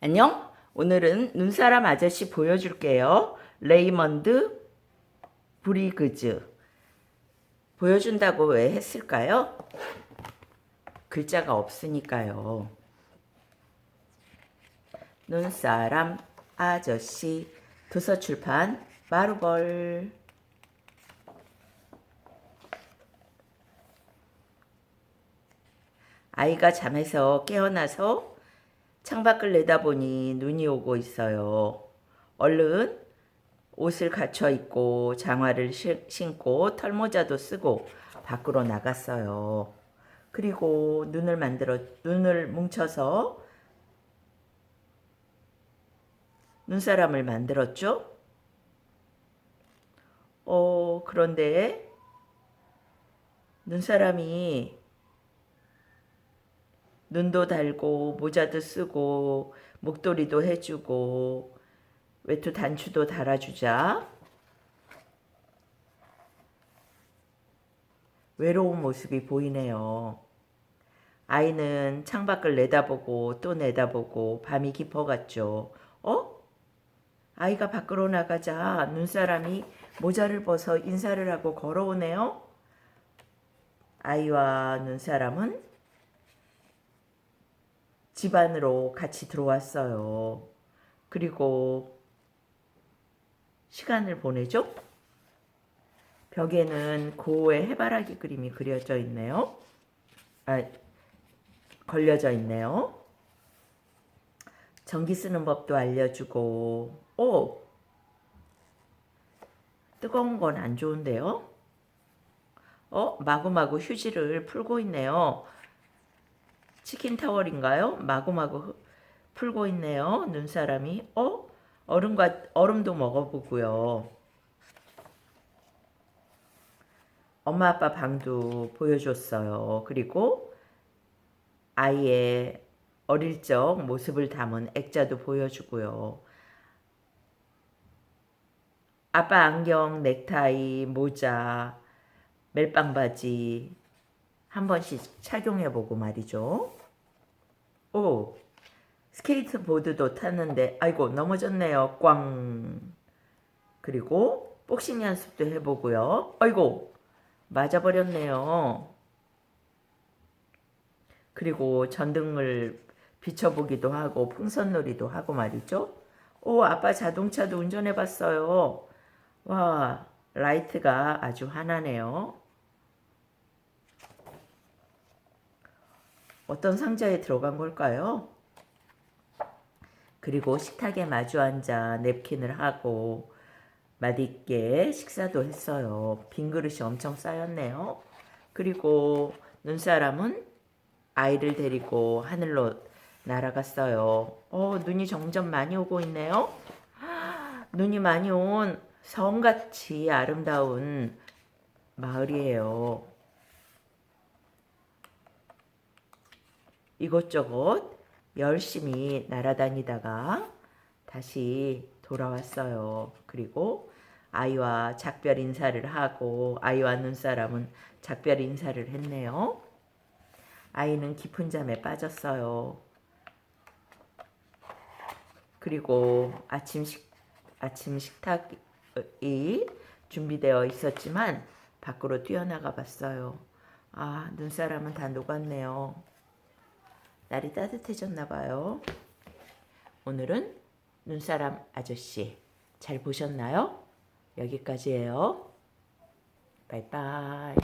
안녕? 오늘은 눈사람 아저씨 보여줄게요. 레이먼드 브리그즈. 보여준다고 왜 했을까요? 글자가 없으니까요. 눈사람 아저씨 도서출판 마루벌 아이가 잠에서 깨어나서 창밖을 내다보니 눈이 오고 있어요. 얼른 옷을 갖춰 입고 장화를 시- 신고 털모자도 쓰고 밖으로 나갔어요. 그리고 눈을 만들어 눈을 뭉쳐서 눈사람을 만들었죠. 어, 그런데 눈사람이 눈도 달고 모자도 쓰고 목도리도 해주고 외투 단추도 달아주자 외로운 모습이 보이네요. 아이는 창밖을 내다보고 또 내다보고 밤이 깊어갔죠. 어? 아이가 밖으로 나가자 눈사람이 모자를 벗어 인사를 하고 걸어오네요. 아이와 눈사람은 집 안으로 같이 들어왔어요. 그리고 시간을 보내죠. 벽에는 고의 해바라기 그림이 그려져 있네요. 아, 걸려져 있네요. 전기 쓰는 법도 알려주고, 오! 뜨거운 건 안 좋은데요? 어? 마구마구 휴지를 풀고 있네요. 치킨 타월인가요? 마구마구 흐- 풀고 있네요. 눈사람이. 어? 얼음과 얼음도 먹어보고요. 엄마 아빠 방도 보여줬어요. 그리고 아이의 어릴 적 모습을 담은 액자도 보여주고요. 아빠 안경, 넥타이, 모자, 멜빵 바지 한 번씩 착용해 보고 말이죠. 오, 스케이트보드도 탔는데, 아이고, 넘어졌네요. 꽝. 그리고 복싱 연습도 해보고요. 아이고, 맞아버렸네요. 그리고 전등을 비춰보기도 하고, 풍선놀이도 하고 말이죠. 오, 아빠 자동차도 운전해봤어요. 와, 라이트가 아주 환하네요. 어떤 상자에 들어간 걸까요? 그리고 식탁에 마주 앉아 냅킨을 하고 맛있게 식사도 했어요. 빈 그릇이 엄청 쌓였네요. 그리고 눈사람은 아이를 데리고 하늘로 날아갔어요. 어, 눈이 점점 많이 오고 있네요. 눈이 많이 온 성같이 아름다운 마을이에요. 이곳저곳 열심히 날아다니다가 다시 돌아왔어요. 그리고 아이와 작별 인사를 하고 아이와 눈사람은 작별 인사를 했네요. 아이는 깊은 잠에 빠졌어요. 그리고 아침 식 아침 식탁이 준비되어 있었지만 밖으로 뛰어나가 봤어요. 아, 눈사람은 다 녹았네요. 날이 따뜻해졌나 봐요. 오늘은 눈사람 아저씨 잘 보셨나요? 여기까지예요. 바이바이.